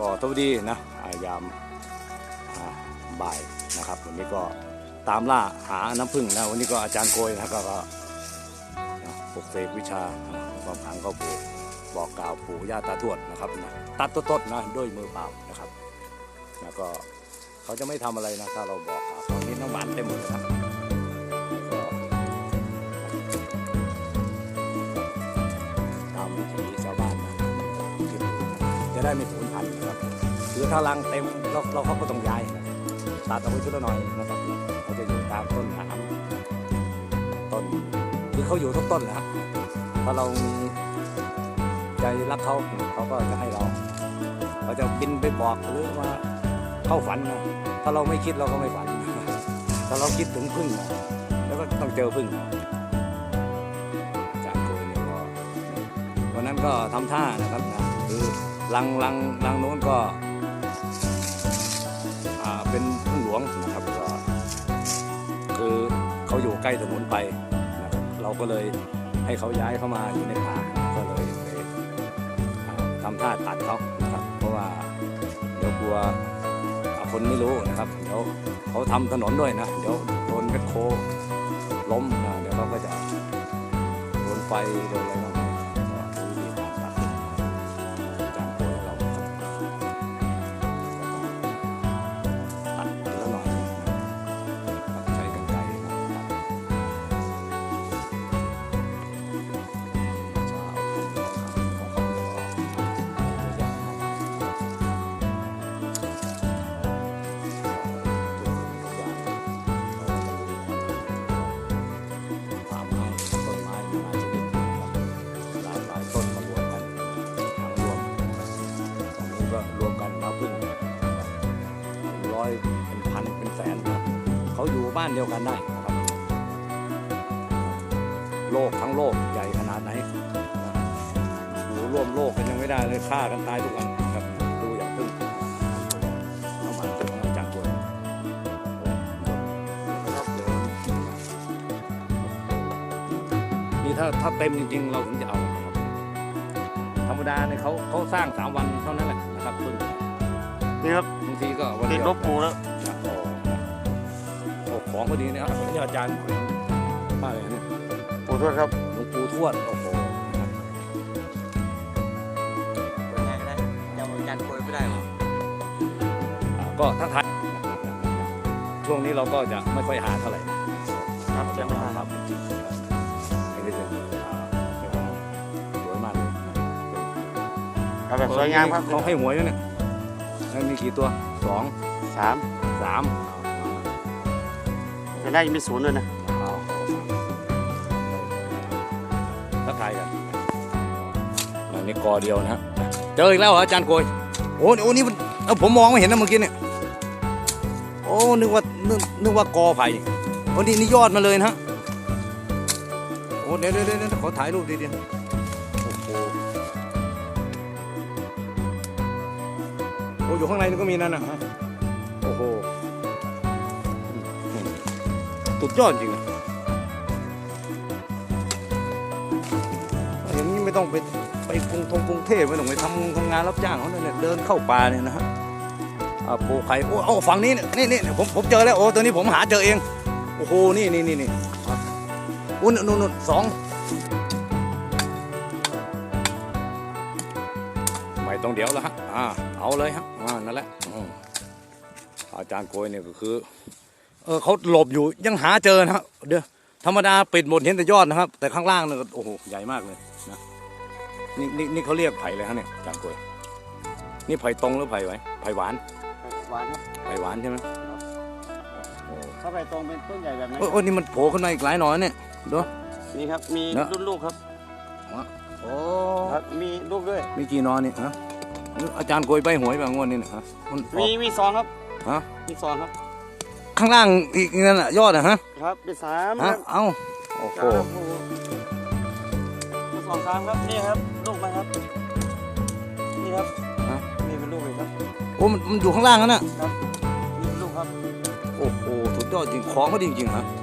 ก็สวัสดีนะอายามบ่ายนะครับ วันนี้ก็ตามล่าหาน้ำผึ้งนะวันนี้ก็อาจารย์โกยนะก็ก็ปลุกเสกวิชาความขังก็ปูบอกกล่าวปู่ย่าตาทวดนะครับนะตัดต้นๆนะด้วยมือเปล่านะครับแล้วก็เขาจะไม่ทำอะไรนะถ้าเราบอกกล่าวเขานี่น้ำหวานเต็มหมดนะตามวิถีชาวบ้านนะจะได้ไม่สูญพันธุ์นะ คือถ้ารังเต็มเราเราเขาก็ต้องย้ายตัดเอาไว้ชุดละหน่อยนะครับเขาจะอยู่ตามต้นน้ำต้นคือเขาอยู่ทุกต้นนะฮะถ้าเรามีใจรักเขาเขาก็จะให้เราเขาจะบินไปบอกหรือว่าเข้าฝันนะถ้าเราไม่คิดเราก็ไม่ฝันถ้าเราคิดถึงพึ่งนะแล้วก็ต้องเจอพึ่งจากโกยเนี่ยก็วันนั้นก็ทำท่านะครับนะคือลังลังลังโน้นก็ วงนะครับก็คือเขาอยู่ใกล้ถนนไปนะครับเราก็เลยให้เขาย้ายเข้ามาอยู่ในป่าก็เลยไปอ่าทำท่าตัดเขาครับเพราะว่าเดี๋ยวกลัวคนไม่รู้นะครับเดี๋ยวเขาทำถนนด้วยนะเดี๋ยวโดนแมคโคล้มนะเดี๋ยวเขาก็จะโดนไฟโดนอะไรบ้าง ร้อยเป็นพันเป็นแสนครับเขาอยู่บ้านเดียวกันได้นะครับ โลกทั้งโลกใหญ่ขนาดไหนอยู่ร่วมโลกกันยังไม่ได้เลยฆ่ากันตายทุกวันครับดูอย่างพึ่งน้ำมันพึ่งของอาจารย์กวนนี่ถ้าถ้าเต็มจริง ๆ เราถึงจะเอาครับธรรมดาเนี่ยเขาเขาสร้างสามวันเท่านั้นแหละนะครับพึ่ นี่ครับบางทีก็วันติเดีดยวลบปูแล้วนะโอ้โอ้ของพอดีเนี่ยครับนี่อาจารย์มาเลยเนี่ยปูทวดครับหลวงปู่ทวดโอ้โหนะครับยังไงก็ได้จะเอายันโกยไม่ได้หรออ่าก็ถ้าทายช่วงนี้เราก็จะไม่ค่อยหาเท่าไหร่ ครับจะเจ้ามามาครับจริงๆให้ได้เจออ่าเรียกว่าสวยมากเลยครับแบบสวยงามครับ เขาให้หวยแล้วเนี่ย แล้วมีกี่ตัวสองสามสามจะได้มีศูนย์ด้วยนะเอาทักทายกันอันนี้กอเดียวนะฮะเจออีกแล้วเหรออาจารย์โกยโอ้โอ้นี่มันเอ้าผมมองไม่เห็นนะเมื่อกี้เนี่ยโอ้นึกว่านึกนึกว่ากอไผ่โอ้นี่นี่ยอดมาเลยนะฮะโอ้เดี๋ยวเดี๋ยวเดี๋ยวขอถ่ายรูปดีเดียว อยู่ข้างในนี่ก็มีนั่นนะฮะโอ้โหสุดยอดจริงอะอย่างนี้ไม่ต้องไปไปกรุงทงกรุงเทพไม่ต้องไปทำงงทำงานรับจ้างเขาเนี่ยเดินเข้าป่าเนี่ยนะฮะอ่าปลูกไข่โอ้เอาฝั่งนี้นี่นี่ผมผมเจอแล้วโอ้ตัวนี้ผมหาเจอเอง โอ้โหนี่นี่นี่นี่อะโอ้นนนู่นนู่นสอง ต้องเดี๋ยวแล้วฮะอ่าเอาเลยฮะอ่านั่นแหละอืมอาจารย์โกยเนี่ยก็คือ เออเขาหลบอยู่ยังหาเจอนะครับเดี๋ยวธรรมดาปิดหมดเห็นแต่ยอดนะครับ แต่ข้างล่างเนี่ยโอ้โหใหญ่มากเลยนะนี่นี่นี่เขาเรียกไผ่เลยฮะเนี่ยจางกวยนี่ไผ่ตรงหรือไผ่ไหวไผ่หวานหวานครับไผ่หวานใช่ไหมโอ้ถ้าไปตรงเป็นต้นใหญ่แบบนี้โอ้โอ้นี่มันโผล่ขึ้นมาอีกหลายหน่อยเนี่ยดูนี่ครับมีเนอะรุ่นลูกครับโอ้ครับมีลูกด้วยมีกี่หนอนี่ฮะ อาจารย์กวยใบหวยบางงวดนี่นะฮะมันอมีอกมีซองครับฮะมีซองครับข้างล่างอีกนั่นน่ะยอดอะฮะครับเป็นสามฮะครับเอ้าโอ้โหครับโอ้โหเป็นสองสามครับนี่ครับลูกมาครับนี่ครับนี่เป็นลูกเลยครับโอ้มันมันอยู่ข้างล่างนั่นน่ะนี่เป็นลูกครับโอ้โหสุดยอดจริงของก็ดีจริงๆฮะค